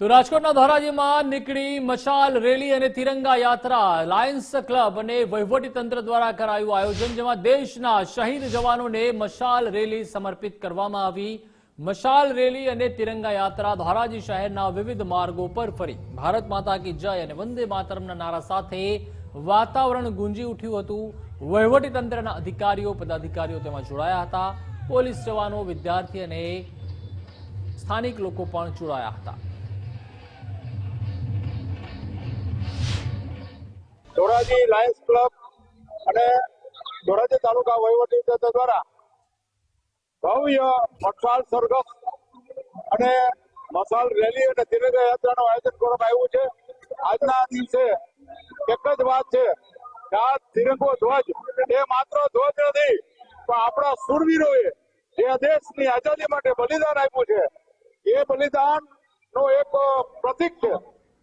તો રાજકોટના ધોરાજીમાં નીકળી મશાલ રેલી અને તિરંગા યાત્રા. લાયન્સ ક્લબ અને તંત્ર દ્વારા કરાયું આયોજન, જેમાં દેશના શહીદ જવાનોને મશાલ રેલી સમર્પિત કરવામાં આવી. મશાલ રેલી અને તિરંગા યાત્રા ધોરાજી શહેરના વિવિધ માર્ગો પર ફરી. ભારત માતા કી જય અને વંદે માતરમના નારા સાથે વાતાવરણ ગુંજી ઉઠ્યું હતું. તંત્રના અધિકારીઓ, પદાધિકારીઓ તેમાં જોડાયા હતા. પોલીસ જવાનો, વિદ્યાર્થી અને સ્થાનિક લોકો પણ જોડાયા હતા. ધોરાજી લાયન્સ ક્લબ અને ધોરાજી તાલુકા વહીવટી તંત્ર દ્વારા ભવ્ય મશાલ સરઘસ અને મસાલ રેલી અને તિરંગા યાત્રાનું આયોજન કરવામાં આવ્યું છે. આજના દિવસે એક જ વાત છે કે આ તિરંગો ધ્વજ એ માત્ર ધ્વજ નથી, પણ આપણા સુરવીરોએ જે દેશની આઝાદી માટે બલિદાન આપ્યું છે, એ બલિદાન નો એક પ્રતીક છે.